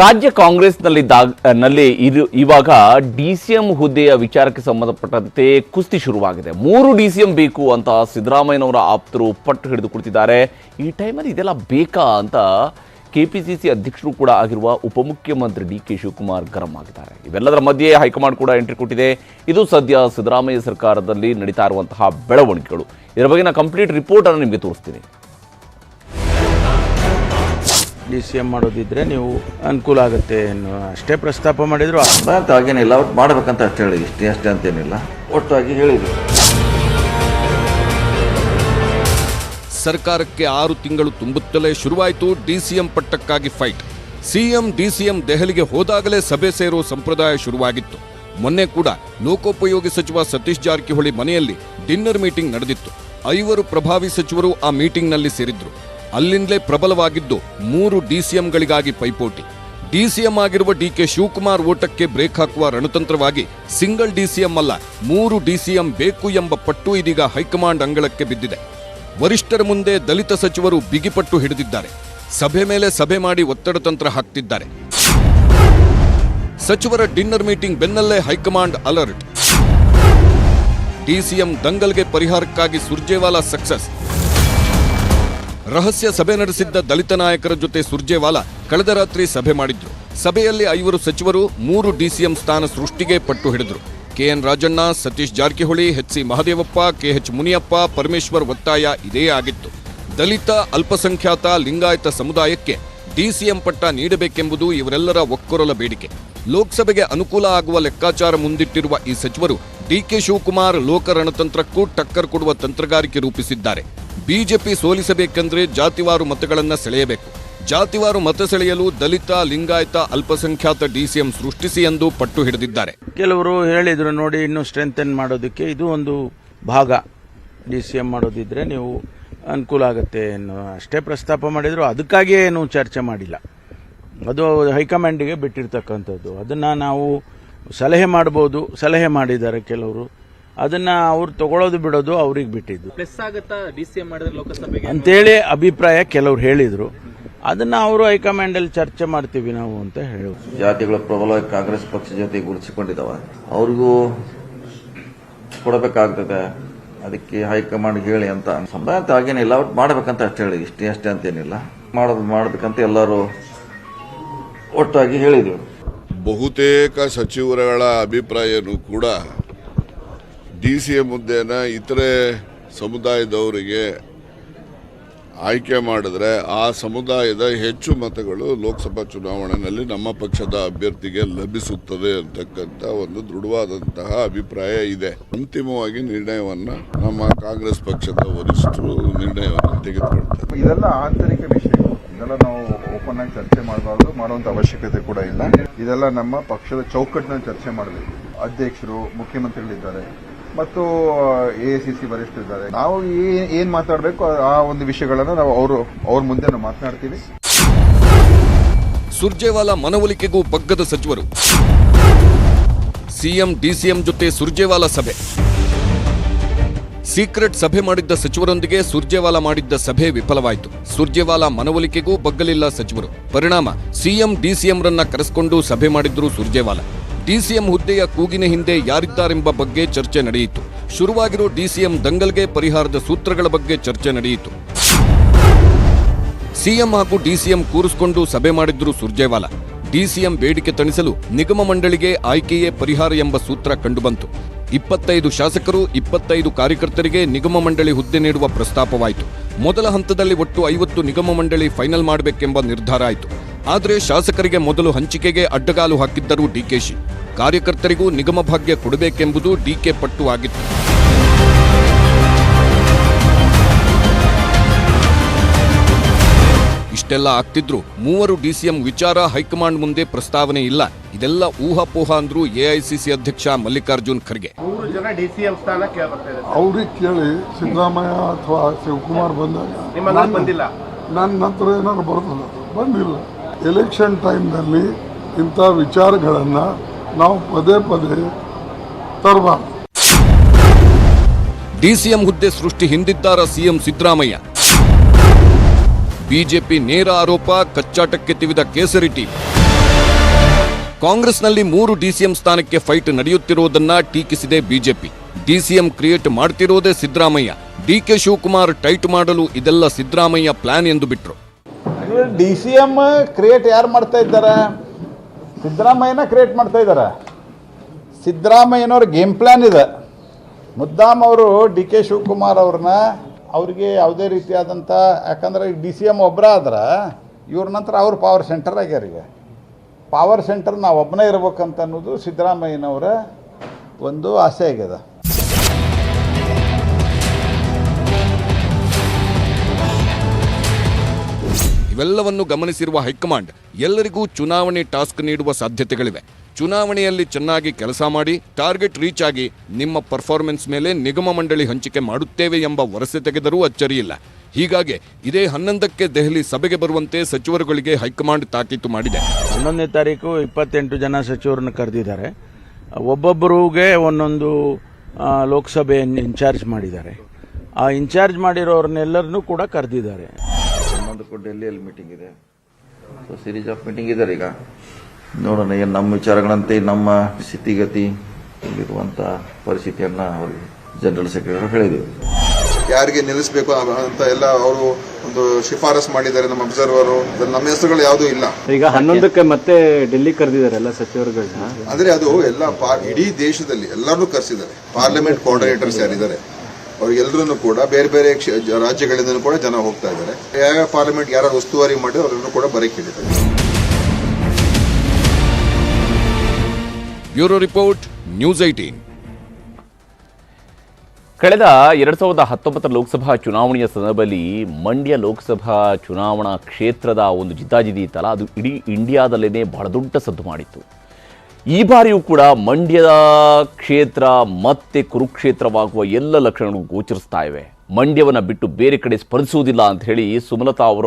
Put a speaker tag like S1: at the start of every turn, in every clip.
S1: ರಾಜ್ಯ ಕಾಂಗ್ರೆಸ್ನಲ್ಲಿದ್ದಾಗ ನಲ್ಲಿ ಇದು, ಇವಾಗ ಡಿ ಸಿ ಎಂ ಹುದ್ದೆಯ ವಿಚಾರಕ್ಕೆ ಸಂಬಂಧಪಟ್ಟಂತೆ ಕುಸ್ತಿ ಶುರುವಾಗಿದೆ. ಮೂರು ಡಿ ಸಿ ಬೇಕು ಅಂತ ಸಿದ್ದರಾಮಯ್ಯನವರ ಆಪ್ತರು ಪಟ್ಟು ಹಿಡಿದು ಕುಳಿತಿದ್ದಾರೆ. ಈ ಟೈಮಲ್ಲಿ ಇದೆಲ್ಲ ಬೇಕಾ ಅಂತ ಕೆಪಿಸಿಸಿ ಅಧ್ಯಕ್ಷರು ಕೂಡ ಆಗಿರುವ ಉಪಮುಖ್ಯಮಂತ್ರಿ ಡಿ ಕೆ ಶಿವಕುಮಾರ್ ಗರಂ ಆಗಿದ್ದಾರೆ. ಇವೆಲ್ಲದರ ಮಧ್ಯೆ ಹೈಕಮಾಂಡ್ ಕೂಡ ಎಂಟ್ರಿ ಕೊಟ್ಟಿದೆ. ಇದು ಸದ್ಯ ಸಿದ್ದರಾಮಯ್ಯ ಸರ್ಕಾರದಲ್ಲಿ ನಡೀತಾ ಇರುವಂತಹ ಬೆಳವಣಿಗೆಗಳು. ಇದರ ಬಗ್ಗೆ ನಾನು ಕಂಪ್ಲೀಟ್ ರಿಪೋರ್ಟನ್ನು ನಿಮಗೆ ತೋರಿಸ್ತೀನಿ.
S2: ಡಿ ಸಿ ಎಂ ಮಾಡೋದಿದ್ರೆ ನೀವು ಅನುಕೂಲ ಆಗುತ್ತೆ ಏನು ಅಷ್ಟೇ ಪ್ರಸ್ತಾಪ ಮಾಡಿದ್ರು.
S3: ಅಂತ ಹಾಗೇನಿಲ್ಲ ಒಟ್ಟು ಮಾಡ್ಬೇಕಂತ ಅಷ್ಟು ಹೇಳಿ ಇಷ್ಟೇ ಅಷ್ಟೇ ಅಂತೇನಿಲ್ಲ. ಒಟ್ಟಾಗಿ ಹೇಳಿದ್ರು.
S4: ಸರ್ಕಾರಕ್ಕೆ ಆರು ತಿಂಗಳು ತುಂಬುತ್ತಲೇ ಶುರುವಾಯಿತು ಡಿಸಿಎಂ ಪಟ್ಟಕ್ಕಾಗಿ ಫೈಟ್. ಸಿಎಂ ಡಿಸಿಎಂ ದೆಹಲಿಗೆ ಹೋದಾಗಲೇ ಸಭೆ ಸೇರೋ ಸಂಪ್ರದಾಯ ಶುರುವಾಗಿತ್ತು. ಮೊನ್ನೆ ಕೂಡ ಲೋಕೋಪಯೋಗಿ ಸಚಿವ ಸತೀಶ್ ಜಾರಕಿಹೊಳಿ ಮನೆಯಲ್ಲಿ ಡಿನ್ನರ್ ಮೀಟಿಂಗ್ ನಡೆದಿತ್ತು. ಐವರು ಪ್ರಭಾವಿ ಸಚಿವರು ಆ ಮೀಟಿಂಗ್ನಲ್ಲಿ ಸೇರಿದ್ರು. ಅಲ್ಲಿಂದಲೇ ಪ್ರಬಲವಾಗಿದ್ದು ಮೂರು ಡಿಸಿಎಂಗಳಿಗಾಗಿ ಪೈಪೋಟಿ. ಡಿಸಿಎಂ ಆಗಿರುವ ಡಿಕೆ ಶಿವಕುಮಾರ್ ಓಟಕ್ಕೆ ಬ್ರೇಕ್ ಹಾಕುವ ರಣತಂತ್ರವಾಗಿ ಸಿಂಗಲ್ ಡಿಸಿಎಂ ಅಲ್ಲ, ಮೂರು ಡಿಸಿಎಂ ಬೇಕು ಎಂಬ ಪಟ್ಟು ಇದೀಗ ಹೈಕಮಾಂಡ್ ಅಂಗಳಕ್ಕೆ ಬಿದ್ದಿದೆ. ವರಿಷ್ಠರ ಮುಂದೆ ದಲಿತ ಸಚಿವರು ಬಿಗಿಪಟ್ಟು ಹಿಡಿದಿದ್ದಾರೆ. ಸಭೆ ಮೇಲೆ ಸಭೆ ಮಾಡಿ ಒತ್ತಡ ತಂತ್ರ ಹಾಕ್ತಿದ್ದಾರೆ. ಸಚಿವರ ಡಿನ್ನರ್ ಮೀಟಿಂಗ್ ಬೆನ್ನಲ್ಲೇ ಹೈಕಮಾಂಡ್ ಅಲರ್ಟ್. ಡಿಸಿಎಂ ದಂಗಲ್ಗೆ ಪರಿಹಾರಕ್ಕಾಗಿ ಸುರ್ಜೇವಾಲಾ ಸಕ್ಸಸ್. ರಹಸ್ಯ ಸಭೆ ನಡೆಸಿದ್ದ ದಲಿತ ನಾಯಕರ ಜೊತೆ ಸುರ್ಜೇವಾಲಾ ಕಳೆದ ರಾತ್ರಿ ಸಭೆ ಮಾಡಿದ್ರು. ಸಭೆಯಲ್ಲಿ ಐವರು ಸಚಿವರು, ಮೂರು ಡಿಸಿಎಂ ಸ್ಥಾನ ಸೃಷ್ಟಿಗೆ ಪಟ್ಟು ಹಿಡಿದ್ರು. KN Rajanna, Satish Jarkiholi, H C Mahadevappa, KH Muniyappa, Parameshwar ಒತ್ತಾಯ ಇದೇ ಆಗಿತ್ತು. ದಲಿತ, ಅಲ್ಪಸಂಖ್ಯಾತ, ಲಿಂಗಾಯತ ಸಮುದಾಯಕ್ಕೆ ಡಿಸಿಎಂ ಪಟ್ಟ ನೀಡಬೇಕೆಂಬುದು ಇವರೆಲ್ಲರ ಒಕ್ಕೊರಲ ಬೇಡಿಕೆ. ಲೋಕಸಭೆಗೆ ಅನುಕೂಲ ಆಗುವ ಲೆಕ್ಕಾಚಾರ ಮುಂದಿಟ್ಟಿರುವ ಈ ಸಚಿವರು ಡಿಕೆ ಶಿವಕುಮಾರ್ ಲೋಕ ರಣತಂತ್ರಕ್ಕೂ ಟಕ್ಕರ್ ಕೊಡುವ ತಂತ್ರಗಾರಿಕೆ ರೂಪಿಸಿದ್ದಾರೆ. ಬಿಜೆಪಿ ಸೋಲಿಸಬೇಕೆಂದ್ರೆ ಜಾತಿವಾರು ಮತಗಳನ್ನು ಸೆಳೆಯಬೇಕು. ಜಾತಿವಾರು ಮತ ಸೆಳೆಯಲು ದಲಿತ, ಲಿಂಗಾಯತ, ಅಲ್ಪಸಂಖ್ಯಾತ ಡಿಸಿಎಂ ಸೃಷ್ಟಿಸಿ ಎಂದು ಪಟ್ಟು ಹಿಡಿದಿದ್ದಾರೆ.
S2: ಕೆಲವರು ಹೇಳಿದ್ರು ನೋಡಿ ಇನ್ನೂ ಸ್ಟ್ರೆಂಥನ್ ಮಾಡೋದಕ್ಕೆ ಇದು ಒಂದು ಭಾಗ. ಡಿ ಸಿ ಎಂ ಮಾಡೋದಿದ್ರೆ ನೀವು ಅನುಕೂಲ ಆಗುತ್ತೆ ಏನು ಅಷ್ಟೇ ಪ್ರಸ್ತಾಪ ಮಾಡಿದ್ರು. ಅದಕ್ಕಾಗಿಯೇ ಏನು ಚರ್ಚೆ ಮಾಡಿಲ್ಲ. ಅದು ಹೈಕಮಾಂಡಿಗೆ ಬಿಟ್ಟಿರ್ತಕ್ಕಂಥದ್ದು. ಅದನ್ನು ನಾವು ಸಲಹೆ ಮಾಡ್ಬೋದು ಸಲಹೆ ಮಾಡಿದ್ದಾರೆ ಕೆಲವರು. ಅದನ್ನ ಅವ್ರು ತಗೊಳ್ಳೋದು ಬಿಡೋದು ಅವ್ರಿಗೆ ಬಿಟ್ಟಿದ್ದು.
S5: ಪ್ಲಸ್ ಆಗುತ್ತಾ? ಡಿ ಸಿ ಮಾಡಿದ್ರೆ ಲೋಕಸಭೆಗೆ?
S2: ಅಂತೇಳಿ ಅಭಿಪ್ರಾಯ ಕೆಲವ್ರು ಹೇಳಿದರು. ಅದನ್ನ ಅವರು ಹೈಕಮಾಂಡಲ್ಲಿ ಚರ್ಚೆ ಮಾಡ್ತೀವಿ ನಾವು ಅಂತ ಹೇಳುವ
S3: ಜಾತಿಗಳ ಪ್ರಬಲ ಕಾಂಗ್ರೆಸ್ ಪಕ್ಷ ಜೊತೆ ಗುರುತಿಸಿಕೊಂಡಿದ್ದಾವ. ಅವ್ರಿಗೂ ಕೊಡಬೇಕಾಗ್ತದೆ. ಅದಕ್ಕೆ ಹೈಕಮಾಂಡ್ ಹೇಳಿ ಅಂತ. ಸಮುದಾಯ ಅಂತ ಹಾಗೇನಿಲ್ಲ ಅವ್ರು ಮಾಡ್ಬೇಕಂತ ಅಷ್ಟೇ ಹೇಳಿ. ಇಷ್ಟೇ ಅಷ್ಟೇ ಅಂತೇನಿಲ್ಲ. ಮಾಡೋದು ಮಾಡಬೇಕಂತ ಎಲ್ಲರೂ ಒಟ್ಟಾಗಿ ಹೇಳಿದ್ರು.
S6: ಬಹುತೇಕ ಸಚಿವರುಗಳ ಅಭಿಪ್ರಾಯನೂ ಕೂಡ ಡಿ ಸಿ ಎಂ ಇತರೆ ಸಮುದಾಯದವರಿಗೆ ಆಯ್ಕೆ ಮಾಡಿದ್ರೆ ಆ ಸಮುದಾಯದ ಹೆಚ್ಚು ಮತಗಳು ಲೋಕಸಭಾ ಚುನಾವಣೆಯಲ್ಲಿ ನಮ್ಮ ಪಕ್ಷದ ಅಭ್ಯರ್ಥಿಗೆ ಲಭಿಸುತ್ತದೆ ಅಂತಕ್ಕಂಥ ಒಂದು ದೃಢವಾದಂತಹ ಅಭಿಪ್ರಾಯ ಇದೆ. ಅಂತಿಮವಾಗಿ ನಿರ್ಣಯವನ್ನು ನಮ್ಮ ಕಾಂಗ್ರೆಸ್ ಪಕ್ಷದ ವರಿಷ್ಠರು ನಿರ್ಣಯವನ್ನು ತೆಗೆದುಕೊಳ್ತಾರೆ.
S7: ಇದೆಲ್ಲ ಆಂತರಿಕ ವಿಷಯ ಇದೆಲ್ಲ ನಾವು ಓಪನ್ ಚರ್ಚೆ ಮಾಡಬಾರ್ದು, ಮಾಡುವಂತ ಅವಶ್ಯಕತೆ ಕೂಡ ಇಲ್ಲ. ಇದೆಲ್ಲ ನಮ್ಮ ಪಕ್ಷದ ಚೌಕಟ್ಟಿನಲ್ಲಿ ಚರ್ಚೆ ಮಾಡಬೇಕು. ಅಧ್ಯಕ್ಷರು, ಮುಖ್ಯಮಂತ್ರಿಗಳಿದ್ದಾರೆ, ಮತ್ತು ಎ ಸಿ ಸಿ ವರಿಷ್ಠರಿದ್ದಾರೆ. ನಾವು ಏನ್ ಮಾತಾಡಬೇಕು, ಆ ಒಂದು ವಿಷಯಗಳನ್ನು ನಾವು ಅವರು, ಅವ್ರ ಮುಂದೆ ನಾವು ಮಾತನಾಡ್ತೀವಿ.
S4: ಸುರ್ಜೇವಾಲಾ ಮನವೊಲಿಕೆಗೂ ಬಗ್ಗದ ಸಚಿವರು. ಸಿಎಂ, ಡಿಸಿಎಂ ಜೊತೆ ಸುರ್ಜೇವಾಲಾ ಸಭೆ. ಸೀಕ್ರೆಟ್ ಸಭೆ ಮಾಡಿದ್ದ ಸಚಿವರೊಂದಿಗೆ ಸುರ್ಜೇವಾಲಾ ಮಾಡಿದ್ದ ಸಭೆ ವಿಫಲವಾಯಿತು. ಸುರ್ಜೇವಾಲಾ ಮನವೊಲಿಕೆಗೂ ಬಗ್ಗಲಿಲ್ಲ ಸಚಿವರು. ಪರಿಣಾಮ, ಸಿಎಂ, ಡಿಸಿಎಂರನ್ನ ಕರೆಸಿಕೊಂಡು ಸಭೆ ಮಾಡಿದ್ರು ಸುರ್ಜೇವಾಲಾ. ಡಿಸಿಎಂ ಹುದ್ದೆಯ ಕೂಗಿನ ಹಿಂದೆ ಯಾರಿದ್ದಾರೆಂಬ ಬಗ್ಗೆ ಚರ್ಚೆ ನಡೆಯಿತು. ಶುರುವಾಗಿರೋ ಡಿಸಿಎಂ ದಂಗಲ್ಗೆ ಪರಿಹಾರದ ಸೂತ್ರಗಳ ಬಗ್ಗೆ ಚರ್ಚೆ ನಡೆಯಿತು. ಸಿಎಂ ಹಾಗೂ ಡಿಸಿಎಂ ಕೂರಿಸಿಕೊಂಡು ಸಭೆ ಮಾಡಿದ್ರು ಸುರ್ಜೇವಾಲಾ. ಡಿಸಿಎಂ ಬೇಡಿಕೆ ತಣಿಸಲು ನಿಗಮ ಮಂಡಳಿಗೆ ಆಯ್ಕೆಯೇ ಪರಿಹಾರ ಎಂಬ ಸೂತ್ರ ಕಂಡುಬಂತು. ಇಪ್ಪತ್ತೈದು ಶಾಸಕರು, ಇಪ್ಪತ್ತೈದು ಕಾರ್ಯಕರ್ತರಿಗೆ ನಿಗಮ ಮಂಡಳಿ ಹುದ್ದೆ ನೀಡುವ ಪ್ರಸ್ತಾಪವಾಯಿತು. ಮೊದಲ ಹಂತದಲ್ಲಿ ಒಟ್ಟು ಐವತ್ತು ನಿಗಮ ಮಂಡಳಿ ಫೈನಲ್ ಮಾಡಬೇಕೆಂಬ ನಿರ್ಧಾರ ಆಯಿತು. ಆದರೆ ಶಾಸಕರಿಗೆ ಮೊದಲು ಹಂಚಿಕೆಗೆ ಅಡ್ಡಗಾಲು ಹಾಕಿದ್ದರು ಡಿಕೆಶಿ ಕಾರ್ಯಕರ್ತರಿಗೂ ನಿಗಮ ಭಾಗ್ಯ ಕೊಡಬೇಕೆಂಬುದು ಡಿಕೆ ಪಟ್ಟು ಆಗಿತ್ತು. ಇಷ್ಟೆಲ್ಲ ಆಗ್ತಿದ್ರು. ಮೂವರು ಡಿಸಿಎಂ ವಿಚಾರ ಹೈಕಮಾಂಡ್ ಮುಂದೆ ಪ್ರಸ್ತಾವನೆ ಇಲ್ಲ. ಇದೆಲ್ಲ ಊಹಾಪೋಹ ಅಂದ್ರು ಎಐಸಿಸಿ ಅಧ್ಯಕ್ಷ ಮಲ್ಲಿಕಾರ್ಜುನ್ ಖರ್ಗೆ.
S8: ಅವ್ರಿಗೆ ಕೇಳಿ ಸಿದ್ದರಾಮಯ್ಯ ಅಥವಾ ಶಿವಕುಮಾರ್ ಬಂದಾಗ ನನ್ನ-
S5: ಬಂದಿಲ್ಲ.
S8: ನನ್ನ ನಂತರ ಏನಾದ್ರು ಬರ್ತದೆ? ಬಂದಿಲ್ಲ. ಎಲೆಕ್ಷನ್ ಟೈಮ್ನಲ್ಲಿ ಇಂಥ ವಿಚಾರಗಳನ್ನು ನಾವು ಪದೇ ಪದೇ ತರಬಾರ್ದು.
S4: ಡಿಸಿಎಂ ಹುದ್ದೆ ಸೃಷ್ಟಿ ಹಿಂದಿದ್ದಾರ ಸಿಎಂ ಸಿದ್ದರಾಮಯ್ಯ. ಬಿಜೆಪಿ ನೇರ ಆರೋಪ, ಕಚ್ಚಾಟಕ್ಕೆ ತಿವಿದ ಕೇಸರಿ ಟೀಮ್ ಕಾಂಗ್ರೆಸ್ನಲ್ಲಿ ಮೂರು ಡಿಸಿಎಂ ಸ್ಥಾನಕ್ಕೆ ಫೈಟ್ ನಡೆಯುತ್ತಿರುವುದನ್ನ ಟೀಕಿಸಿದೆ ಬಿಜೆಪಿ. ಡಿಸಿಎಂ ಕ್ರಿಯೇಟ್ ಮಾಡ್ತಿರೋದೇ ಸಿದ್ದರಾಮಯ್ಯ. ಡಿಕೆ ಶಿವಕುಮಾರ್ ಟೈಟ್ ಮಾಡಲು ಇದೆಲ್ಲ ಸಿದ್ದರಾಮಯ್ಯ ಪ್ಲಾನ್ ಎಂದು ಬಿಟ್ರು.
S9: ಡಿ ಸಿ ಎಂ ಕ್ರಿಯೇಟ್ ಯಾರು ಮಾಡ್ತಾ ಇದ್ದಾರೆ? ಸಿದ್ದರಾಮಯ್ಯನ ಕ್ರಿಯೇಟ್ ಮಾಡ್ತಾ ಇದ್ದಾರೆ. ಸಿದ್ದರಾಮಯ್ಯನವ್ರ ಗೇಮ್ ಪ್ಲ್ಯಾನ್ ಇದೆ. ಮುದ್ದಾಮ್ ಅವರು ಡಿ ಕೆ ಶಿವಕುಮಾರ್ ಅವ್ರನ್ನ ಅವ್ರಿಗೆ ಯಾವುದೇ ರೀತಿಯಾದಂಥ, ಯಾಕಂದ್ರೆ ಡಿ ಸಿ ಎಂ ಒಬ್ಬರ ಆದ್ರೆ ಇವ್ರ ನಂತರ ಅವ್ರ ಪವರ್ ಸೆಂಟರ್ ಆಗ್ಯಾರ ಈಗ. ಪವರ್ ಸೆಂಟರ್ ನಾವು ಒಬ್ಬನೇ ಇರ್ಬೇಕಂತ ಅನ್ನೋದು ಸಿದ್ದರಾಮಯ್ಯನವರ ಒಂದು ಆಸೆ ಆಗ್ಯದ.
S4: ಇವೆಲ್ಲವನ್ನು ಗಮನಿಸಿರುವ ಹೈಕಮಾಂಡ್, ಎಲ್ಲರಿಗೂ ಚುನಾವಣೆ ಟಾಸ್ಕ್ ನೀಡುವ ಸಾಧ್ಯತೆಗಳಿವೆ. ಚುನಾವಣೆಯಲ್ಲಿ ಚೆನ್ನಾಗಿ ಕೆಲಸ ಮಾಡಿ, ಟಾರ್ಗೆಟ್ ರೀಚ್ ಆಗಿ ನಿಮ್ಮ ಪರ್ಫಾರ್ಮೆನ್ಸ್ ಮೇಲೆ ನಿಗಮ ಮಂಡಳಿ ಹಂಚಿಕೆ ಮಾಡುತ್ತೇವೆ ಎಂಬ ವರಸೆ ತೆಗೆದರೂ ಅಚ್ಚರಿಯಿಲ್ಲ. ಹೀಗಾಗಿ ಇದೇ ಹನ್ನೊಂದಕ್ಕೆ ದೆಹಲಿ ಸಭೆಗೆ ಬರುವಂತೆ ಸಚಿವರುಗಳಿಗೆ ಹೈಕಮಾಂಡ್ ತಾಕೀತು ಮಾಡಿದೆ.
S2: ಹನ್ನೊಂದನೇ ತಾರೀಕು ಇಪ್ಪತ್ತೆಂಟು ಜನ ಸಚಿವರನ್ನು ಕರೆದಿದ್ದಾರೆ. ಒಬ್ಬೊಬ್ಬರಿಗೆ ಒಂದೊಂದು ಲೋಕಸಭೆಯನ್ನು ಇನ್ಚಾರ್ಜ್ ಮಾಡಿದ್ದಾರೆ. ಆ ಇನ್ಚಾರ್ಜ್ ಮಾಡಿರೋರನ್ನೆಲ್ಲರನ್ನೂ ಕೂಡ ಕರೆದಿದ್ದಾರೆ.
S3: ಹನ್ನೊಂದಕ್ಕೂ ಡೆಲ್ಲಿಯಲ್ಲಿ ಮೀಟಿಂಗ್ ಇದೆ. ಸೊ ಸೀರೀಸ್ ಆಫ್ ಮೀಟಿಂಗ್ ಇದ್ದಾರೆ ಈಗ. ನೋಡೋಣ ಏನು ನಮ್ಮ ವಿಚಾರಗಳಂತೆ ನಮ್ಮ ಸ್ಥಿತಿಗತಿ ಇಲ್ಲಿರುವಂಥ ಪರಿಸ್ಥಿತಿಯನ್ನ ಅವರಿಗೆ ಜನರಲ್ ಸೆಕ್ರೆಟರಿ ಹೇಳಿದರು.
S7: ಯಾರಿಗೆ ನಿಲ್ಲಿಸಬೇಕು ಅಂತ ಎಲ್ಲ ಅವರು ಒಂದು ಶಿಫಾರಸ್ ಮಾಡಿದ್ದಾರೆ ನಮ್ಮ ಅಬ್ಸರ್ವರು ನಮ್ಮ ಹೆಸರುಗಳು ಯಾವುದೂ ಇಲ್ಲ.
S5: ಈಗ ಹನ್ನೊಂದಕ್ಕೆ ಮತ್ತೆ ಡೆಲ್ಲಿ ಕರೆದಿದ್ದಾರೆ ಎಲ್ಲ ಸಚಿವರುಗಳನ್ನ.
S7: ಅಂದ್ರೆ ಅದು ಎಲ್ಲ ಇಡೀ ದೇಶದಲ್ಲಿ ಎಲ್ಲರನ್ನೂ ಕರೆಸಿದ್ದಾರೆ. ಪಾರ್ಲಿಮೆಂಟ್ ಕೋಆರ್ಡಿನೇಟರ್ಸ್ ಯಾರಿದ್ದಾರೆ. ಅವ್ರಿಗೆಲ್ಲರೂ ಕೂಡ ಬೇರೆ ಬೇರೆ ರಾಜ್ಯಗಳಿಂದ ರಾಜ್ಯಗಳಿಂದಲೂ ಕೂಡ ಜನ ಹೋಗ್ತಾ ಇದ್ದಾರೆ. ಯಾವ ಪಾರ್ಲಿಮೆಂಟ್ ಯಾರು ಉಸ್ತುವಾರಿ ಮಾಡಿ ಅವರನ್ನು ಕೂಡ ಬರೀ ಕೇಳಿದ್ದಾರೆ.
S4: ಬ್ಯೂರೋ ರಿಪೋರ್ಟ್ ನ್ಯೂಸ್ ಏಟೀನ್
S1: ಕಳೆದ ಎರಡು ಸಾವಿರದ ಹತ್ತೊಂಬತ್ತರ ಲೋಕಸಭಾ ಚುನಾವಣೆಯ ಸಂದರ್ಭದಲ್ಲಿ ಮಂಡ್ಯ ಲೋಕಸಭಾ ಚುನಾವಣಾ ಕ್ಷೇತ್ರದ ಒಂದು ಜಿದ್ದಾಜಿದ್ದಿ ಇತ್ತಲ್ಲ ಅದು ಇಡೀ ಇಂಡಿಯಾದಲ್ಲೇ ಬಹಳ ದೊಡ್ಡ ಸದ್ದು ಮಾಡಿತ್ತು. ಈ ಬಾರಿಯೂ ಕೂಡ ಮಂಡ್ಯದ ಕ್ಷೇತ್ರ ಮತ್ತೆ ಕುರುಕ್ಷೇತ್ರವಾಗುವ ಎಲ್ಲ ಲಕ್ಷಣಗಳು ಗೋಚರಿಸ್ತಾ ಇವೆ. ಮಂಡ್ಯವನ್ನು ಬಿಟ್ಟು ಬೇರೆ ಕಡೆ ಸ್ಪರ್ಧಿಸುವುದಿಲ್ಲ ಅಂತ ಹೇಳಿ ಸುಮಲತಾ ಅವರ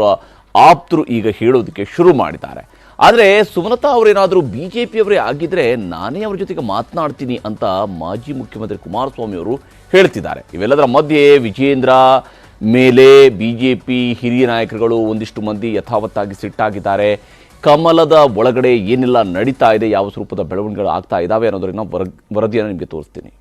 S1: ಆಪ್ತರು ಈಗ ಹೇಳೋದಕ್ಕೆ ಶುರು ಮಾಡಿದ್ದಾರೆ. ಆದರೆ ಸುಮಲತಾ ಅವರೇನಾದರೂ ಬಿ ಜೆ ಪಿಯವರೇ ಆಗಿದ್ದರೆ ನಾನೇ ಅವ್ರ ಜೊತೆಗೆ ಮಾತನಾಡ್ತೀನಿ ಅಂತ ಮಾಜಿ ಮುಖ್ಯಮಂತ್ರಿ ಕುಮಾರಸ್ವಾಮಿ ಅವರು ಹೇಳ್ತಿದ್ದಾರೆ. ಇವೆಲ್ಲದರ ಮಧ್ಯೆ ವಿಜೇಂದ್ರ ಮೇಲೆ ಬಿ ಜೆ ಪಿ ಹಿರಿಯ ನಾಯಕರುಗಳು ಒಂದಿಷ್ಟು ಮಂದಿ ಯಥಾವತ್ತಾಗಿ ಸಿಟ್ಟಾಗಿದ್ದಾರೆ. ಕಮಲದ ಒಳಗಡೆ ಏನೆಲ್ಲ ನಡೀತಾ ಇದೆ, ಯಾವ ಸ್ವರೂಪದ ಬೆಳವಣಿಗೆಗಳು ಆಗ್ತಾ ಇದ್ದಾವೆ ಅನ್ನೋದನ್ನ ವರ ವರದಿಯನ್ನು ನಿಮಗೆ ತೋರಿಸ್ತೀನಿ.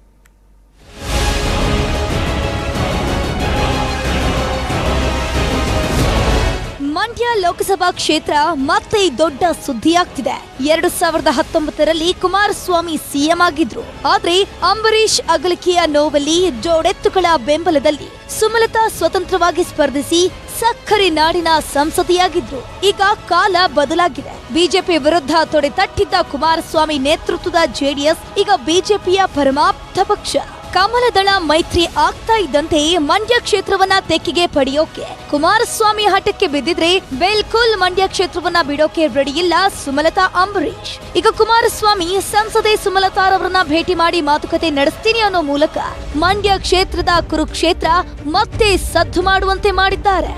S10: ಮಂಡ್ಯ ಲೋಕಸಭಾ ಕ್ಷೇತ್ರ ಮತ್ತೆ ದೊಡ್ಡ ಸುದ್ದಿಯಾಗ್ತಿದೆ. ಎರಡು ಸಾವಿರದ ಹತ್ತೊಂಬತ್ತರಲ್ಲಿ ಕುಮಾರಸ್ವಾಮಿ ಸಿಎಂ ಆಗಿದ್ರು. ಆದ್ರೆ ಅಂಬರೀಶ್ ಅಗಲಿಕೆಯ ನೋವಲ್ಲಿ ಜೋಡೆತ್ತುಗಳ ಬೆಂಬಲದಲ್ಲಿ ಸುಮಲತಾ ಸ್ವತಂತ್ರವಾಗಿ ಸ್ಪರ್ಧಿಸಿ ಸಕ್ಕರೆ ನಾಡಿನ ಸಂಸದೆಯಾಗಿದ್ರು. ಈಗ ಕಾಲ ಬದಲಾಗಿದೆ. ಬಿಜೆಪಿ ವಿರುದ್ಧ ತೊಡೆ ತಟ್ಟಿದ್ದ ಕುಮಾರಸ್ವಾಮಿ ನೇತೃತ್ವದ ಜೆಡಿಎಸ್ ಈಗ ಬಿಜೆಪಿಯ ಪರಮಾಪ್ತ ಪಕ್ಷ. ಕಮಲದಳ ಮೈತ್ರಿ ಆಗ್ತಾ ಇದ್ದಂತೆ ಮಂಡ್ಯ ಕ್ಷೇತ್ರವನ್ನ ತೆಕ್ಕಿಗೆ ಪಡೆಯೋಕೆ. ಕುಮಾರಸ್ವಾಮಿ ಹಠಕ್ಕೆ ಬಿದ್ದಿದ್ರೆ ಬಿಲ್ಕುಲ್ ಮಂಡ್ಯ ಕ್ಷೇತ್ರವನ್ನ ಬಿಡೋಕೆ ರೆಡಿ ಇಲ್ಲ ಸುಮಲತಾ ಅಂಬರೀಶ್ ಈಗ ಕುಮಾರಸ್ವಾಮಿ ಸಂಸದೆ ಸುಮಲತಾರವರನ್ನ ಭೇಟಿ ಮಾಡಿ ಮಾತುಕತೆ ನಡೆಸ್ತೀನಿ ಅನ್ನೋ ಮೂಲಕ ಮಂಡ್ಯ ಕ್ಷೇತ್ರದ ಕುರುಕ್ಷೇತ್ರ ಮತ್ತೆ ಸದ್ದು ಮಾಡುವಂತೆ ಮಾಡಿದ್ದಾರೆ.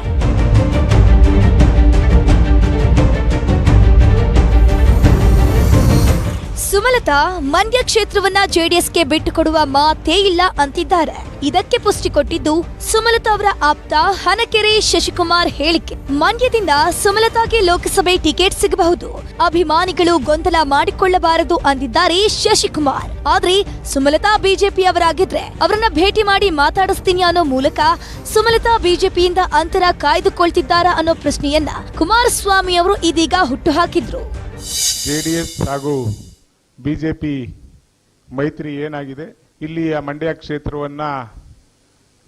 S10: ಸುಮಲತಾ, ಮಂಡ್ಯ ಕ್ಷೇತ್ರವನ್ನ ಜೆಡಿಎಸ್ಗೆ ಬಿಟ್ಟುಕೊಡುವ ಮಾತೇ ಇಲ್ಲ ಅಂತಿದ್ದಾರೆ. ಇದಕ್ಕೆ ಪುಷ್ಟಿ ಕೊಟ್ಟಿದ್ದು ಸುಮಲತಾ ಅವರ ಆಪ್ತ ಹನಕೆರೆ ಶಶಿಕುಮಾರ್ ಹೇಳಿಕೆ. ಮಂಡ್ಯದಿಂದ ಸುಮಲತಾಗೆ ಲೋಕಸಭೆ ಟಿಕೆಟ್ ಸಿಗಬಹುದು. ಅಭಿಮಾನಿಗಳು ಗೊಂದಲ ಮಾಡಿಕೊಳ್ಳಬಾರದು ಅಂದಿದ್ದಾರೆ ಶಶಿಕುಮಾರ್. ಆದ್ರೆ ಸುಮಲತಾ ಬಿಜೆಪಿ ಅವರಾಗಿದ್ರೆ ಅವರನ್ನ ಭೇಟಿ ಮಾಡಿ ಮಾತಾಡಿಸ್ತೀನಿ ಅನ್ನೋ ಮೂಲಕ ಸುಮಲತಾ ಬಿಜೆಪಿಯಿಂದ ಅಂತರ ಕಾಯ್ದುಕೊಳ್ತಿದ್ದಾರಾ ಅನ್ನೋ ಪ್ರಶ್ನೆಯನ್ನ ಕುಮಾರಸ್ವಾಮಿ ಅವರು ಇದೀಗ ಹುಟ್ಟುಹಾಕಿದ್ರು
S8: ಹಾಕಿದ್ರು. ಡಿ ಹಾಗೂ ಬಿ ಜೆ ಪಿ ಮೈತ್ರಿ ಏನಾಗಿದೆ? ಇಲ್ಲಿಯ ಮಂಡ್ಯ ಕ್ಷೇತ್ರವನ್ನ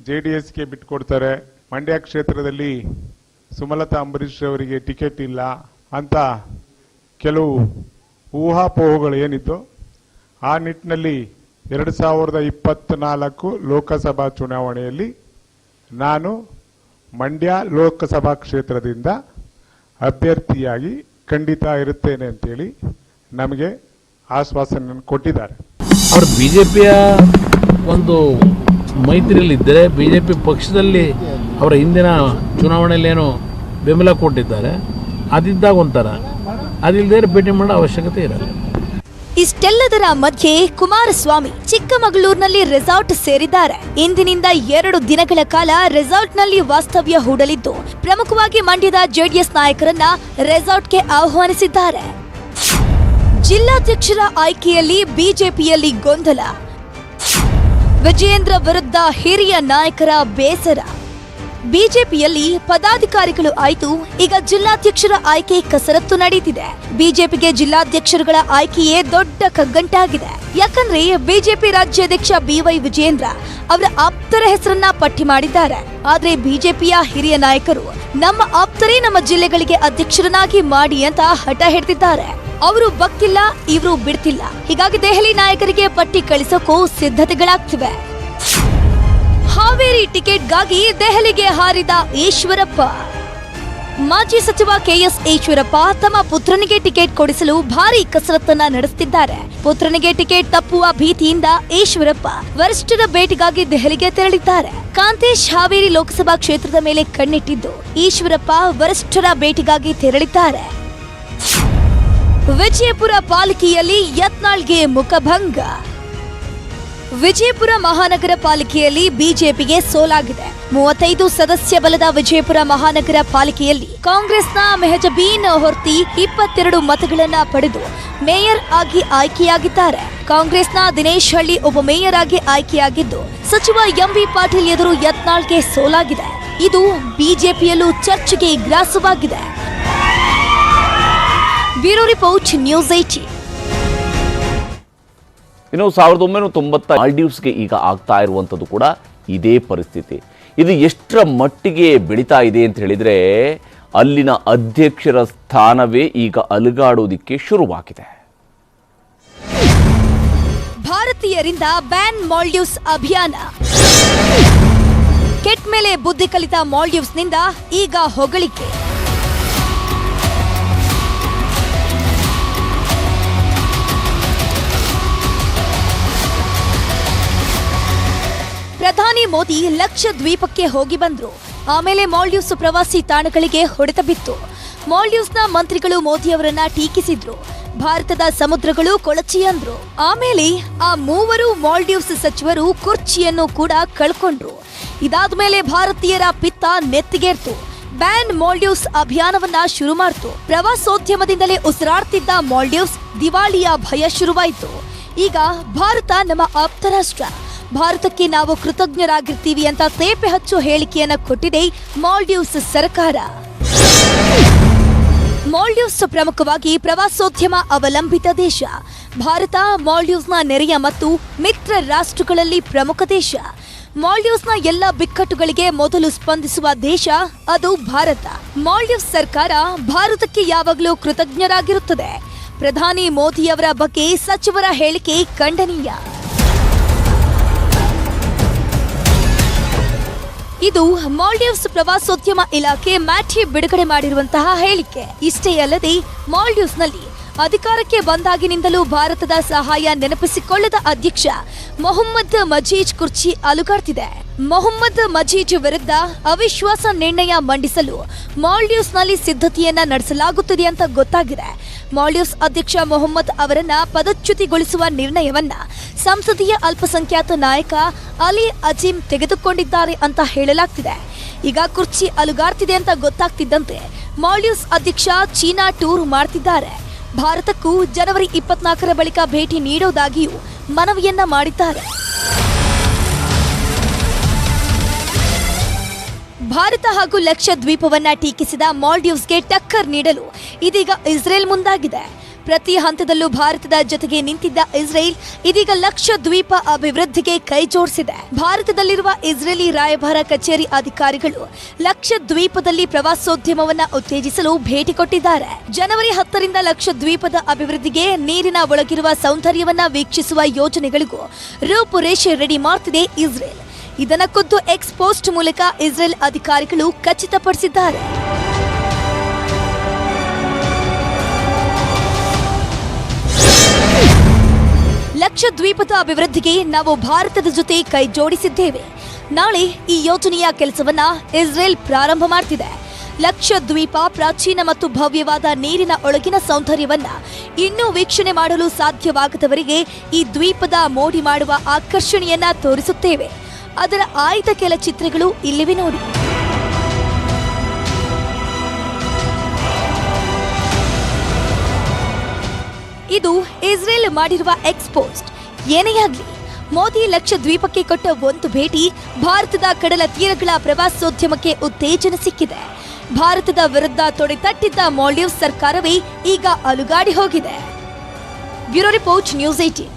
S8: ಜೆ ಡಿ ಎಸ್ಗೆ ಬಿಟ್ಕೊಡ್ತಾರೆ. ಮಂಡ್ಯ ಕ್ಷೇತ್ರದಲ್ಲಿ ಸುಮಲತಾ ಅಂಬರೀಶ್ ಅವರಿಗೆ ಟಿಕೆಟ್ ಇಲ್ಲ ಅಂತ ಕೆಲವು ಊಹಾಪೋಹಗಳು ಏನಿತ್ತು? ಆ ನಿಟ್ಟಿನಲ್ಲಿ ಎರಡು ಸಾವಿರದ ಇಪ್ಪತ್ನಾಲ್ಕು ಲೋಕಸಭಾ ಚುನಾವಣೆಯಲ್ಲಿ ನಾನು ಮಂಡ್ಯ ಲೋಕಸಭಾ ಕ್ಷೇತ್ರದಿಂದ ಅಭ್ಯರ್ಥಿಯಾಗಿ ಖಂಡಿತ ಇರುತ್ತೇನೆ ಅಂತೇಳಿ ನಮಗೆ ಆಶ್ವಾಸನೆ ಕೊಟ್ಟಿದ್ದಾರೆ.
S11: ಅವರು ಬಿಜೆಪಿಯ ಜೆ ಪಿಯ ಒಂದು ಮೈತ್ರಿಯಲ್ಲಿದ್ದರೆ ಬಿಜೆಪಿ ಜೆ ಪಿ ಪಕ್ಷದಲ್ಲಿ ಅವರ ಹಿಂದಿನ ಚುನಾವಣೆಯಲ್ಲಿ ಏನು ಬೆಂಬಲ ಕೊಟ್ಟಿದ್ದಾರೆ. ಅದಿದ್ದಾಗ ಒಂಥರ. ಅದಿಲ್ಲದೆ ಭೇಟಿ ಮಾಡೋ ಅವಶ್ಯಕತೆ ಇರಲ್ಲ.
S10: ಇಷ್ಟೆಲ್ಲದರ ಮಧ್ಯೆ ಕುಮಾರಸ್ವಾಮಿ ಚಿಕ್ಕಮಗಳೂರಿನಲ್ಲಿ ರೆಸಾರ್ಟ್ ಸೇರಿದ್ದಾರೆ. ಇಂದಿನಿಂದ ಎರಡು ದಿನಗಳ ಕಾಲ ರೆಸಾರ್ಟ್ನಲ್ಲಿ ವಾಸ್ತವ್ಯ ಹೂಡಲಿದ್ದು ಪ್ರಮುಖವಾಗಿ ಮಂಡ್ಯದ ಜೆಡಿಎಸ್ ನಾಯಕರನ್ನ ರೆಸಾರ್ಟ್ಗೆ ಆಹ್ವಾನಿಸಿದ್ದಾರೆ. ಜಿಲ್ಲಾಧ್ಯಕ್ಷರ ಆಯ್ಕೆಯಲ್ಲಿ ಬಿಜೆಪಿಯಲ್ಲಿ ಗೊಂದಲ. ವಿಜಯೇಂದ್ರ ವಿರುದ್ಧ ಹಿರಿಯ ನಾಯಕರ ಬೇಸರ. ಬಿಜೆಪಿಯಲ್ಲಿ ಪದಾಧಿಕಾರಿಗಳು ಆಯ್ತು, ಈಗ ಜಿಲ್ಲಾಧ್ಯಕ್ಷರ ಆಯ್ಕೆ ಕಸರತ್ತು ನಡೀತಿದೆ. ಬಿಜೆಪಿಗೆ ಜಿಲ್ಲಾಧ್ಯಕ್ಷರುಗಳ ಆಯ್ಕೆಯೇ ದೊಡ್ಡ ಕಗ್ಗಂಟಾಗಿದೆ. ಯಾಕಂದ್ರೆ ಬಿಜೆಪಿ ರಾಜ್ಯಾಧ್ಯಕ್ಷ ಬಿವೈ ವಿಜಯೇಂದ್ರ ಅವರ ಆಪ್ತರ ಹೆಸರನ್ನ ಪಟ್ಟಿ ಮಾಡಿದ್ದಾರೆ. ಆದ್ರೆ ಬಿಜೆಪಿಯ ಹಿರಿಯ ನಾಯಕರು ನಮ್ಮ ಆಪ್ತರೇ ನಮ್ಮ ಜಿಲ್ಲೆಗಳಿಗೆ ಅಧ್ಯಕ್ಷರನ್ನಾಗಿ ಮಾಡಿ ಅಂತ ಹಠ ಹಿಡಿದಿದ್ದಾರೆ. ಅವರು ಬಕ್ಕಿಲ್ಲ, ಇವರು ಬಿಡ್ತಿಲ್ಲ. ಹೀಗಾಗಿ ದೆಹಲಿ ನಾಯಕರಿಗೆ ಪಟ್ಟಿ ಕಳಿಸೋಕೂ ಸಿದ್ಧತೆಗಳಾಗ್ತಿವೆ. ಹಾವೇರಿ ಟಿಕೆಟ್ಗಾಗಿ ದೆಹಲಿಗೆ ಹಾರಿದ ಈಶ್ವರಪ್ಪ. ಮಾಜಿ ಸಚಿವ ಕೆಎಸ್ ಈಶ್ವರಪ್ಪ ತಮ್ಮ ಪುತ್ರನಿಗೆ ಟಿಕೆಟ್ ಕೊಡಿಸಲು ಭಾರಿ ಕಸರತ್ತನ್ನ ನಡೆಸುತ್ತಿದ್ದಾರೆ ಪುತ್ರನಿಗೆ ಟಿಕೆಟ್ ತಪ್ಪುವ ಭೀತಿಯಿಂದ ಈಶ್ವರಪ್ಪ ವರಿಷ್ಠರ ಭೇಟಿಗಾಗಿ ದೆಹಲಿಗೆ ತೆರಳಿದ್ದಾರೆ. ಕಾಂತೇಶ್ ಹಾವೇರಿ ಲೋಕಸಭಾ ಕ್ಷೇತ್ರದ ಮೇಲೆ ಕಣ್ಣಿಟ್ಟಿದ್ದು ಈಶ್ವರಪ್ಪ ವರಿಷ್ಠರ ಭೇಟಿಗಾಗಿ ತೆರಳಿದ್ದಾರೆ. ವಿಜಯಪುರ ಪಾಲಿಕೆಯಲ್ಲಿ ಯತ್ನಾಳ್ಗೆ ಮುಖಭಂಗ. ವಿಜಯಪುರ ಮಹಾನಗರ ಪಾಲಿಕೆಯಲ್ಲಿ ಬಿಜೆಪಿಗೆ ಸೋಲಾಗಿದೆ. ಮೂವತ್ತೈದು ಸದಸ್ಯ ಬಲದ ವಿಜಯಪುರ ಮಹಾನಗರ ಪಾಲಿಕೆಯಲ್ಲಿ ಕಾಂಗ್ರೆಸ್ನ ಮೆಹಜಬೀನ್ ಹೊರ್ತಿ ಇಪ್ಪತ್ತೆರಡು ಮತಗಳನ್ನ ಪಡೆದು ಮೇಯರ್ ಆಗಿ ಆಯ್ಕೆಯಾಗಿದ್ದಾರೆ. ಕಾಂಗ್ರೆಸ್ನ ದಿನೇಶ್ ಹಳ್ಳಿ ಉಪಮೇಯರ್ ಆಗಿ ಆಯ್ಕೆಯಾಗಿದ್ದು, ಸಚಿವ ಎಂಬಿ ಪಾಟೀಲ್ ಎದುರು ಯತ್ನಾಳ್ಗೆ ಸೋಲಾಗಿದೆ. ಇದು ಬಿಜೆಪಿಯಲ್ಲೂ ಚರ್ಚೆಗೆ ಗ್ರಾಸವಾಗಿದೆ. ಬ್ಯೂರೋ ರಿಪೋರ್ಟ್ ನ್ಯೂಸ್ ಏಟಿ
S1: ಇನ್ನು ಸಾವಿರದ ಒಂಬೈನೂರ ತೊಂಬತ್ತ ಮಾಲ್ಡೀವ್ಸ್ಗೆ ಈಗ ಆಗ್ತಾ ಇರುವಂಥದ್ದು ಕೂಡ ಇದೇ ಪರಿಸ್ಥಿತಿ. ಇದು ಎಷ್ಟರ ಮಟ್ಟಿಗೆ ಬೆಳೀತಾ ಇದೆ ಅಂತ ಹೇಳಿದರೆ ಅಲ್ಲಿನ ಅಧ್ಯಕ್ಷರ ಸ್ಥಾನವೇ ಈಗ ಅಲುಗಾಡೋದಿಕ್ಕೆ ಶುರುವಾಗಿದೆ.
S10: ಭಾರತೀಯರಿಂದ ಬ್ಯಾನ್ ಮಾಲ್ಡೀವ್ಸ್ ಅಭಿಯಾನ. ಕೆಟ್ಟ ಮೇಲೆ ಬುದ್ಧಿ ಕಲಿತ ಮಾಲ್ಡೀವ್ಸ್ನಿಂದ ಈಗ ಹೊಗಳಿಕೆ. ಪ್ರಧಾನಿ ಲಕ್ಷ ದ್ವೀಪಕ್ಕೆ ಹೋಗಿ ಬಂದ್ರು. ಆಮೇಲೆ ಮಾಲ್ಡೀವ್ಸ್ ಪ್ರವಾಸಿ ತಾಣಗಳಿಗೆ ಹೊಡೆತ ಬಿತ್ತು. ಮಾಲ್ಡೀವ್ಸ್ನ ಮಂತ್ರಿಗಳು ಮೋದಿ ಅವರನ್ನ ಟೀಕಿಸಿದ್ರು. ಭಾರತದ ಸಮುದ್ರಗಳು ಕೊಳಚಿ ಅಂದ್ರು. ಆಮೇಲೆ ಆ ಮೂವರು ಮಾಲ್ಡೀವ್ಸ್ ಸಚಿವರು ಕುರ್ಚಿಯನ್ನು ಕೂಡ ಕಳ್ಕೊಂಡ್ರು. ಇದಾದ ಮೇಲೆ ಭಾರತೀಯರ ಪಿತ್ತ ನೆತ್ತಿಗೇರ್ತು. ಬ್ಯಾನ್ ಮಾಲ್ಡೀವ್ಸ್ ಅಭಿಯಾನವನ್ನ ಶುರು ಮಾಡ್ತು. ಪ್ರವಾಸೋದ್ಯಮದಿಂದಲೇ ಉಸಿರಾಡ್ತಿದ್ದ ಮಾಲ್ಡೀವ್ಸ್ ದಿವಾಳಿಯ ಭಯ ಶುರುವಾಯಿತು. ಈಗ ಭಾರತ ನಮ್ಮ ಆಪ್ತ ರಾಷ್ಟ್ರ ಭಾರತಕ್ಕೆ ನಾವು ಕೃತಜ್ಞರಾಗಿರ್ತೀವಿ ಅಂತ ತೇಪೆ ಹಚ್ಚೋ ಹೇಳಿಕೆಯನ್ನ ಕೊಟ್ಟಿದೆ ಮಾಲ್ಡೀವ್ಸ್ ಸರ್ಕಾರ. ಮಾಲ್ಡೀವ್ಸ್ ಪ್ರಮುಖವಾಗಿ ಪ್ರವಾಸೋದ್ಯಮ ಅವಲಂಬಿತ ದೇಶ. ಭಾರತ ಮಾಲ್ಡೀವ್ಸ್ನ ನೆರೆಯ ಮತ್ತು ಮಿತ್ರ ರಾಷ್ಟ್ರಗಳಲ್ಲಿ ಪ್ರಮುಖ ದೇಶ. ಮಾಲ್ಡೀವ್ಸ್ನ ಎಲ್ಲ ಬಿಕ್ಕಟ್ಟುಗಳಿಗೆ ಮೊದಲು ಸ್ಪಂದಿಸುವ ದೇಶ ಅದು ಭಾರತ. ಮಾಲ್ಡೀವ್ಸ್ ಸರ್ಕಾರ ಭಾರತಕ್ಕೆ ಯಾವಾಗಲೂ ಕೃತಜ್ಞರಾಗಿರುತ್ತದೆ. ಪ್ರಧಾನಿ ಮೋದಿಯವರ ಬಗ್ಗೆ ಸಚಿವರ ಹೇಳಿಕೆ ಖಂಡನೀಯ. ಇದು ಮಾಲ್ಡೀವ್ಸ್ ಪ್ರವಾಸೋದ್ಯಮ ಇಲಾಖೆ ಮ್ಯಾಟಿ ಬಿಡುಗಡೆ ಮಾಡಿರುವಂತಹ ಹೇಳಿಕೆ. ಇಷ್ಟೇ ಅಲ್ಲದೆ, ಮಾಲ್ಡೀವ್ಸ್ನಲ್ಲಿ ಅಧಿಕಾರಕ್ಕೆ ಬಂದಾಗಿನಿಂದಲೂ ಭಾರತದ ಸಹಾಯ ನೆನಪಿಸಿಕೊಳ್ಳದ ಅಧ್ಯಕ್ಷ ಮೊಹಮ್ಮದ್ ಮಜೀಜ್ ಕುರ್ಚಿ ಅಲುಗಾಡ್ತಿದೆ. ಮೊಹಮ್ಮದ್ ಮಜೀಜ್ ವಿರುದ್ಧ ಅವಿಶ್ವಾಸ ನಿರ್ಣಯ ಮಂಡಿಸಲು ಮಾಲ್ಡೀವ್ಸ್ನಲ್ಲಿ ಸಿದ್ಧತೆಯನ್ನ ನಡೆಸಲಾಗುತ್ತಿದೆ ಅಂತ ಗೊತ್ತಾಗಿದೆ. ಮಾಲ್ಡೀವ್ಸ್ ಅಧ್ಯಕ್ಷ ಮೊಹಮ್ಮದ್ ಅವರನ್ನ ಪದಚ್ಯುತಿಗೊಳಿಸುವ ನಿರ್ಣಯವನ್ನ ಸಂಸದೀಯ ಅಲ್ಪಸಂಖ್ಯಾತ ನಾಯಕ ಅಲಿ ಅಜೀಂ ತೆಗೆದುಕೊಂಡಿದ್ದಾರೆ ಅಂತ ಹೇಳಲಾಗ್ತಿದೆ. ಈಗ ಕುರ್ಚಿ ಅಲುಗಾಡ್ತಿದೆ ಅಂತ ಗೊತ್ತಾಗ್ತಿದ್ದಂತೆ ಮಾಲ್ಡೀವ್ಸ್ ಅಧ್ಯಕ್ಷ ಚೀನಾ ಟೂರ್ ಮಾಡ್ತಿದ್ದಾರೆ. ಭಾರತಕ್ಕೂ ಜನವರಿ ಇಪ್ಪತ್ನಾಲ್ಕರ ಬಳಿಕ ಭೇಟಿ ನೀಡೋದಾಗಿಯೂ ಮನವಿಯನ್ನ ಮಾಡಿದ್ದಾರೆ. ಭಾರತ ಹಾಗೂ ಲಕ್ಷದ್ವೀಪವನ್ನ ಟೀಕಿಸಿದ ಮಾಲ್ಡೀವ್ಸ್ಗೆ ಟಕ್ಕರ್ ನೀಡಲು ಇದೀಗ ಇಸ್ರೇಲ್ ಮುಂದಾಗಿದೆ. ಪ್ರತಿ ಹಂತದಲ್ಲೂ ಭಾರತದ ಜೊತೆಗೆ ನಿಂತಿದ್ದ ಇಸ್ರೇಲ್ ಇದೀಗ ಲಕ್ಷದ್ವೀಪ ಅಭಿವೃದ್ಧಿಗೆ ಕೈ ಜೋಡಿಸಿದೆ. ಭಾರತದಲ್ಲಿರುವ ಇಸ್ರೇಲಿ ರಾಯಭಾರ ಕಚೇರಿ ಅಧಿಕಾರಿಗಳು ಲಕ್ಷದ್ವೀಪದಲ್ಲಿ ಪ್ರವಾಸೋದ್ಯಮವನ್ನ ಉತ್ತೇಜಿಸಲು ಭೇಟಿ ಕೊಟ್ಟಿದ್ದಾರೆ. ಜನವರಿ ಹತ್ತರಿಂದ ಲಕ್ಷದ್ವೀಪದ ಅಭಿವೃದ್ಧಿಗೆ ನೀರಿನ ಒಳಗಿರುವ ಸೌಂದರ್ಯವನ್ನ ವೀಕ್ಷಿಸುವ ಯೋಜನೆಗಳಿಗೂ ರೂಪುರೇಷೆ ರೆಡಿ ಮಾಡ್ತಿದೆ ಇಸ್ರೇಲ್. ಇದನ್ನ ಖುದ್ದು ಎಕ್ಸ್ ಪೋಸ್ಟ್ ಮೂಲಕ ಇಸ್ರೇಲ್ ಅಧಿಕಾರಿಗಳು ಖಚಿತಪಡಿಸಿದ್ದಾರೆ. ಲಕ್ಷದ್ವೀಪದ ಅಭಿವೃದ್ಧಿಗೆ ನಾವು ಭಾರತದ ಜೊತೆ ಕೈ ಜೋಡಿಸಿದ್ದೇವೆ. ನಾಳೆ ಈ ಯೋಜನೆಯ ಕೆಲಸವನ್ನ ಇಸ್ರೇಲ್ ಪ್ರಾರಂಭ ಮಾಡ್ತಿದೆ. ಲಕ್ಷದ್ವೀಪ ಪ್ರಾಚೀನ ಮತ್ತು ಭವ್ಯವಾದ ನೀರಿನ ಒಳಗಿನ ಸೌಂದರ್ಯವನ್ನ ಇನ್ನೂ ವೀಕ್ಷಣೆ ಮಾಡಲು ಸಾಧ್ಯವಾಗದವರಿಗೆ ಈ ದ್ವೀಪದ ಮೋಡಿ ಮಾಡುವ ಆಕರ್ಷಣೆಯನ್ನ ತೋರಿಸುತ್ತೇವೆ. ಅದರ ಆಯ್ದ ಕೆಲ ಚಿತ್ರಗಳು ಇಲ್ಲಿವೆ ನೋಡಿ. ಇದು ಇಸ್ರೇಲ್ ಮಾಡಿರುವ ಎಕ್ಸ್ಪೋಸ್ಟ್. ಏನೇ ಆಗಲಿ, ಮೋದಿ ಲಕ್ಷದ್ವೀಪಕ್ಕೆ ಕೊಟ್ಟ ಒಂದು ಭೇಟಿ ಭಾರತದ ಕಡಲ ತೀರಗಳ ಪ್ರವಾಸೋದ್ಯಮಕ್ಕೆ ಉತ್ತೇಜನ ಸಿಕ್ಕಿದೆ. ಭಾರತದ ವಿರುದ್ಧ ತೊಡೆತಟ್ಟಿದ್ದ ಮಾಲ್ಡೀವ್ಸ್ ಸರ್ಕಾರವೇ ಈಗ ಅಲುಗಾಡಿ ಹೋಗಿದೆ. Bureau report news eighteen